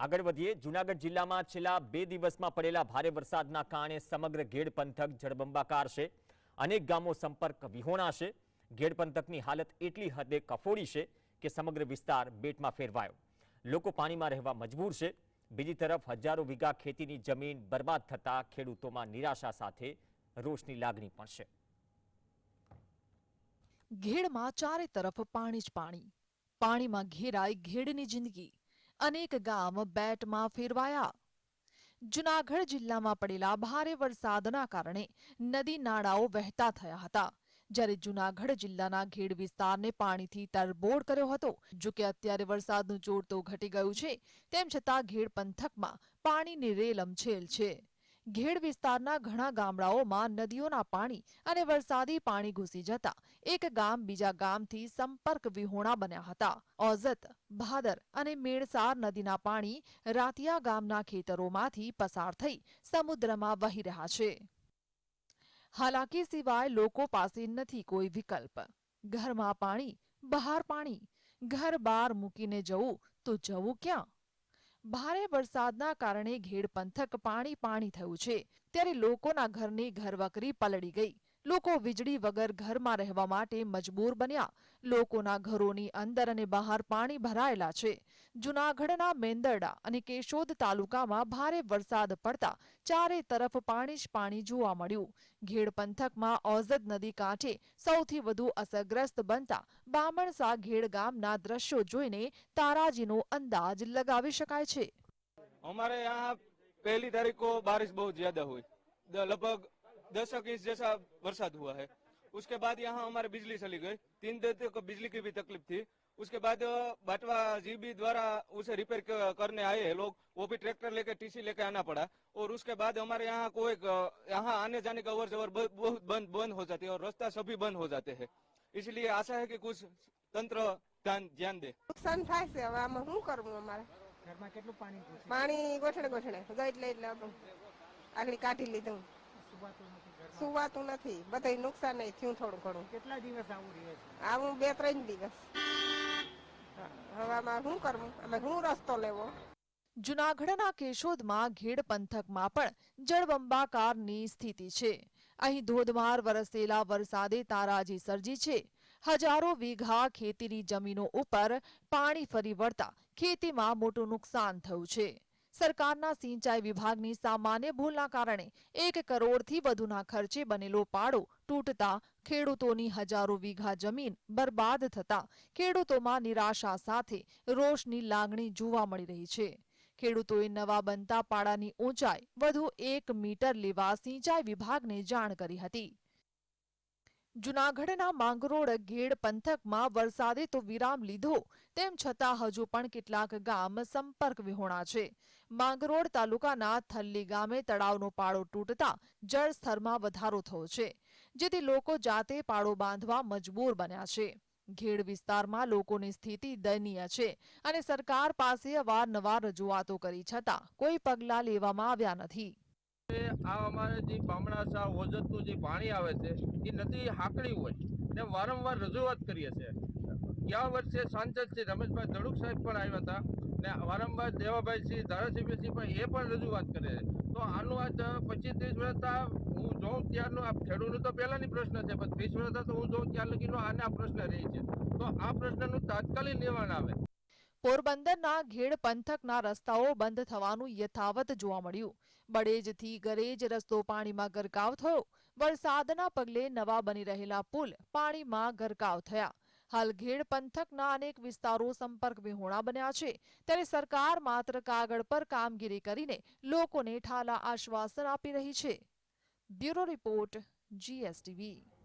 આગળ વધીએ, જૂનાગઢ જિલ્લામાં છેલ્લા બે દિવસમાં પડેલા ભારે વરસાદના કારણે સમગ્ર ઘેડ પંથક જળબંબાકાર છે. અનેક ગામો સંપર્ક વિહોણા છે. ઘેડ પંથકની હાલત એટલી હદે કફોડી છે કે સમગ્ર વિસ્તાર બેટમાં ફેરવાયો. લોકો પાણીમાં રહેવા મજબૂર છે. બીજી તરફ હજારો વીઘા ખેતીની જમીન બરબાદ થતા ખેડૂતોમાં નિરાશા સાથે રોષની લાગણી પણ છે. ઘેડમાં ચારે તરફ પાણી જ પાણી. પાણીમાં ઘેરાય ઘેડની જિંદગી. અનેક ગામ બેટમાં ફેરવાયા. જુનાગઢ જિલ્લામાં પડેલા ભારે વરસાદના કારણે નદી નાળાઓ વહેતા થયા હતા. જ્યારે જુનાગઢ જિલ્લાના ઘેડ વિસ્તારને પાણીથી તરબોળ કર્યો હતો. જો કે અત્યારે વરસાદનું જોર તો ઘટી ગયું છે, તેમ છતાં ઘેડ પંથકમાં પાણીની રેલમછેલ છે. ઘેડ વિસ્તારના ઘણા ગામડાઓમાં નદીઓના પાણી અને વરસાદી પાણી ઘૂસી જતા એક ગામ બીજા ગામથી સંપર્ક વિહોણા બન્યા હતા. ઓઝત ભાદર અને મેળસાર નદીના પાણી રાતિયા ગામના ખેતરોમાંથી પસાર થઈ સમુદ્રમાં વહી રહ્યા છે. હાલાકી સિવાય લોકો પાસે નથી કોઈ વિકલ્પ. ઘરમાં પાણી, બહાર પાણી, ઘર બહાર મૂકીને જવું તો જવું ક્યાં? ભારે વરસાદના કારણે ઘેડ પંથક પાણી પાણી થયું છે. ત્યારે લોકોના ઘરની ઘરવકરી પલળી ગઈ. લોકો વીજળી વગર ઘરમાં રહેવા માટે મજબૂર બન્યા. લોકોના ઘરોની અંદર અને બહાર પાણી ભરાયેલા છે. જૂનાગઢના મેંદરડા અને કેશોદ તાલુકામાં ભારે વરસાદ પડતા ચારે તરફ પાણી જ પાણી જોવા મળ્યું. ઘેડ પંથકમાં ઓઝદ નદી કાંઠે સૌથી વધુ અસરગ્રસ્ત બનતા બામણસા ઘેડ ગામના દ્રશ્યો જોઈને તારાજીનો અંદાજ લગાવી શકાય છે. અમારે પહેલી તારીખ બારિશ બહુ જ્યાદા હોય. લગભગ दस इंच जैसा बरसात हुआ है उसके बाद यहाँ हमारे बिजली चली गई तीन दिन तक बिजली की भी तकलीफ थी उसके बाद अ, बाटवा जीबी द्वारा उसे रिपेयर क- करने आए हैं लोग वो भी ट्रैक्टर लेके टीसी लेके आना पड़ा और उसके बाद हमारे यहाँ कोई अ, यहाँ आने जाने का अवर जवर ब- बहुत बंद बंद हो जाती है और रास्ता सभी बंद हो जाते हैं इसलिए आशा है कि कुछ तंत्र ध्यान ध्यान दे નુકસાન થાય છે હવે આમાં શું કરવું અમારે ઘરમાં કેટલું પાણી ઘૂસે પાણી ગોઠડે ગોઠડે ગઈ એટલે એટલે હતું આગળ કાઢી લીધું સુવાતું નથી બધું નુકસાન નહીં થયું થોડું ઘણું. કેટલા દિવસ આવું રહે છે? આવું બે ત્રણ દિવસ. હવે આમાં શું કરવું અમે શું રસ્તો લેવો? જુનાગઢના કેશોદમાં ઘેડ પંથકમાં પણ જળબંબાકારની સ્થિતિ છે. અહીં ધોધમાર વરસેલા વરસાદે તારાજી સર્જી છે. હજારો વીઘા ખેતીની જમીનો ઉપર પાણી ફરી વળતા ખેતીમાં મોટું નુકસાન થયું છે. સરકારના સિંચાઈ વિભાગની સામાન્ય ભૂલના કારણે એક કરોડથી વધુના ખર્ચે બનેલો પાડો તૂટતા ખેડૂતોની હજારો વીઘા જમીન બરબાદ થતા ખેડૂતોમાં નિરાશા સાથે રોષની લાગણી જોવા મળી રહી છે. ખેડૂતોએ નવા બનતા પાડાની ઊંચાઈ વધુ એક મીટર લેવા સિંચાઈ વિભાગને જાણ કરી હતી. જુનાગઢના માંગરોળ ઘેડ પંથકમાં વરસાદે તો વિરામ લીધો, તેમ છતાં હજુ પણ કેટલાક ગામ સંપર્ક વિહોણા છે. માંગરોળ તાલુકાના થલ્લી ગામે તળાવનો પાળો તૂટતા જળસ્તરમાં વધારો થયો છે, જેથી લોકો જાતે પાળો બાંધવા મજબૂર બન્યા છે. ઘેડ વિસ્તારમાં લોકોની સ્થિતિ દયનીય છે અને સરકાર પાસે અવારનવાર રજૂઆતો કરી છતાં કોઈ પગલાં લેવામાં આવ્યા નથી. આ અમારે જે બામણાસા ઓજતનું જે પાણી આવે છે, એ નદી હાકડી હોય. ને વારંવાર રજૂઆત કરીએ છીએ. ગયા વર્ષે સાંસદ છે રમેશભાઈ ધડુક સાહેબ પણ આવ્યા હતા. ને વારંવાર દેવાભાઈ શ્રી ધારાસભ્ય શ્રી પણ એ પણ રજૂઆત કરે છે. તો આનું આજ પચીસ ત્રીસ વર્ષતા હું જોઉં ત્યારનું આ ખેડૂતનું તો પહેલાંની પ્રશ્ન છે, પણ ત્રીસ વર્ષ તો હું જોઉં ત્યાં લગીનો આને આ પ્રશ્ન રહે છે. તો આ પ્રશ્નનું તાત્કાલિક નિવારણ આવે. પોરબંદરના ઘેડ પંથકના રસ્તાઓ બંધ થવાનું યથાવત જોવા મળ્યું. બડેજથી ગરેજ રસ્તો પાણીમાં ગરકાવ થયો. વરસાદના પગલે નવા બની રહેલા પુલ પાણીમાં ગરકાવ થયા. હાલ ઘેડ પંથકના અનેક વિસ્તારો સંપર્ક વિહોણા બન્યા છે. ત્યારે સરકાર માત્ર કાગળ પર કામગીરી કરીને લોકોને ઠાલા આશ્વાસન આપી રહી છે. Bureau report, GSTV.